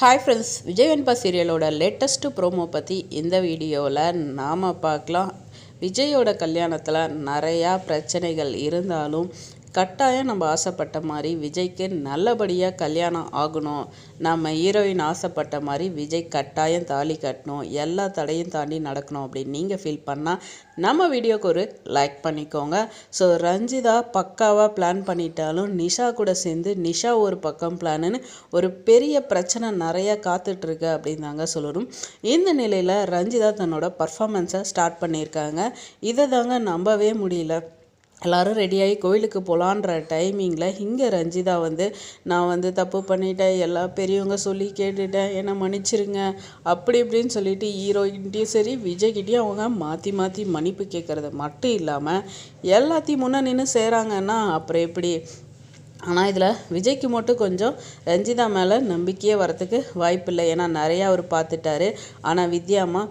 Hi friends Vijay Venba சீரியலோட latest promo பற்றி இந்த வீடியோவில் நாம் பார்க்கலாம். விஜயோட கல்யாணத்தில் நிறையா பிரச்சனைகள் இருந்தாலும் கட்டாயம் நம்ம ஆசைப்பட்ட மாதிரி விஜய்க்கு நல்லபடியாக கல்யாணம் ஆகணும். நம்ம ஹீரோயின் ஆசைப்பட்ட மாதிரி விஜய் கட்டாயம் தாலி கட்டணும். எல்லா தடையும் தாண்டி நடக்கணும் அப்படின்னு நீங்கள் ஃபீல் பண்ணால் நம்ம வீடியோக்கு ஒரு லைக் பண்ணிக்கோங்க. ஸோ ரஞ்சிதா பக்காவாக பிளான் பண்ணிட்டாலும் நிஷா கூட சேர்ந்து நிஷா ஒரு பக்கம் பிளான்னு ஒரு பெரிய பிரச்சனை நிறையா காத்துட்ருக்கு அப்படின்னு தாங்க சொல்லணும். இந்த நிலையில் ரஞ்சிதா தன்னோட பர்ஃபாமன்ஸை ஸ்டார்ட் பண்ணியிருக்காங்க. இதை தாங்க நம்பவே முடியல. எல்லோரும் ரெடியாகி கோயிலுக்கு போகலான்ற டைமிங்கில் இங்கே ரஞ்சிதா வந்து நான் வந்து தப்பு பண்ணிட்டேன் எல்லா பெரியவங்க சொல்லி கேட்டுட்டேன் என்னை மன்னிச்சிருங்க அப்படி இப்படின்னு சொல்லிட்டு ஹீரோயின்ட்டையும் சரி விஜய்கிட்டையும் அவங்க மாற்றி மாற்றி மன்னிப்பு கேட்குறது மட்டும் இல்லாமல் எல்லாத்தையும் முன்னே நின்று செய்கிறாங்கன்னா அப்புறம் எப்படி? ஆனால் இதில் விஜய்க்கு மட்டும் கொஞ்சம் ரஞ்சிதா மேலே நம்பிக்கையே வரத்துக்கு வாய்ப்பில்லை. ஏன்னா நிறையா அவர் பார்த்துட்டாரு ஆனால் வித்யாம்மா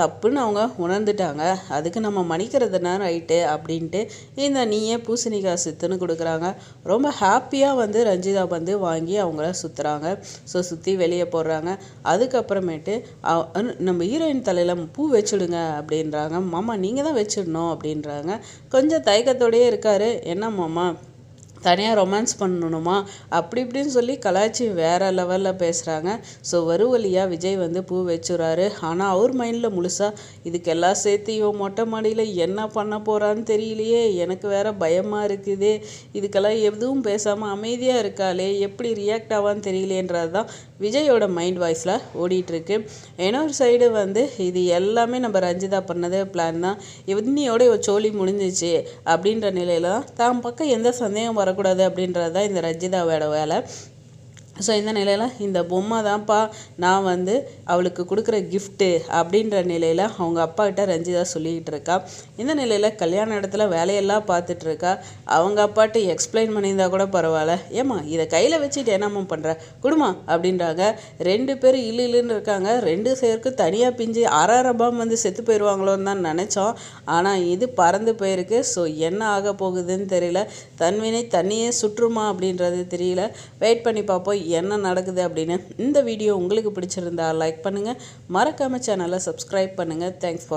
தப்புன்னு அவங்க உணர்ந்துட்டாங்க. அதுக்கு நம்ம மன்னிக்கிறதுனா ரைட்டு அப்படின்ட்டு இந்த நீயே பூசணிக்காய் சித்துன்னு கொடுக்குறாங்க. ரொம்ப ஹாப்பியாக வந்து ரஞ்சிதா வந்து வாங்கி அவங்கள சுற்றுறாங்க ஸோ சுற்றி வெளியே போடுறாங்க. அதுக்கப்புறமேட்டு நம்ம ஹீரோயின் தலையில் பூ வச்சுடுங்க அப்படின்றாங்க. மாமா நீங்கள் தான் வச்சிடணும் அப்படின்றாங்க. கொஞ்சம் தயக்கத்தோடையே இருக்கார். என்ன மாமா? தனியாக ரொமான்ஸ் பண்ணணுமா? அப்படி இப்படின்னு சொல்லி கலாச்சி வேறு லெவலில் பேசுகிறாங்க ஸோ வழியாக விஜய் வந்து பூ வச்சுறாரு. ஆனால் அவர் மைண்டில் முழுசாக இதுக்கெல்லாம் சேர்த்து இவன் மொட்டை மாடியில் என்ன பண்ண போகிறான்னு தெரியலையே. எனக்கு வேற பயமாக இருக்குது. இதுக்கெல்லாம் எதுவும் பேசாமல் அமைதியாக இருக்காளே. எப்படி ரியாக்ட் ஆவான்னு தெரியலேன்றது தான் விஜயோட மைண்ட் வாய்ஸில் ஓடிட்டுருக்கு இன்னொரு சைடு வந்து இது எல்லாமே நம்ம ரஞ்சிதா பண்ணதே பிளான் தான். இன்னியோட சோழி முடிஞ்சிச்சு அப்படின்ற நிலையில தான் தான் பக்கம் எந்த சந்தேகம் வரக்கூடாது அப்படின்றது தான் இந்த ரஞ்சிதாவோட வேலை. ஸோ இந்த நிலையில் இந்த பொம்மை தான்ப்பா நான் வந்து அவளுக்கு கொடுக்குற கிஃப்ட்டு அப்படின்ற நிலையில் அவங்க அப்பாக்கிட்ட ரஞ்சிதா சொல்லிக்கிட்டு இருக்கா. இந்த நிலையில் கல்யாண இடத்துல வேலையெல்லாம் பார்த்துட்ருக்கா அவங்க அப்பாட்ட எக்ஸ்பிளைன் பண்ணியிருந்தா கூட பரவாயில்ல. ஏம்மா இதை கையில் வச்சுட்டு என்னம்மா பண்ணுற குடுமா அப்படின்றாங்க. ரெண்டு பேரும் இல்லு இல்லுன்னு இருக்காங்க. ரெண்டு பேருக்கு தனியாக பிஞ்சு அரபாம் வந்து செத்து போயிடுவாங்களோன்னு தான் நினச்சோம். ஆனால் இது பறந்து போயிருக்கு. ஸோ என்ன ஆக போகுதுன்னு தெரியல. தன்வினை தண்ணியே சுற்றுமா அப்படின்றது தெரியல. வெயிட் பண்ணி பார்ப்போம். என்ன நடக்குது அப்படின்னு இந்த வீடியோ உங்களுக்கு பிடிச்சிருந்தா லைக் பண்ணுங்கள் மறக்காமல் சேனலை சப்ஸ்கிரைப் பண்ணுங்கள் தேங்க்ஸ் ஃபார்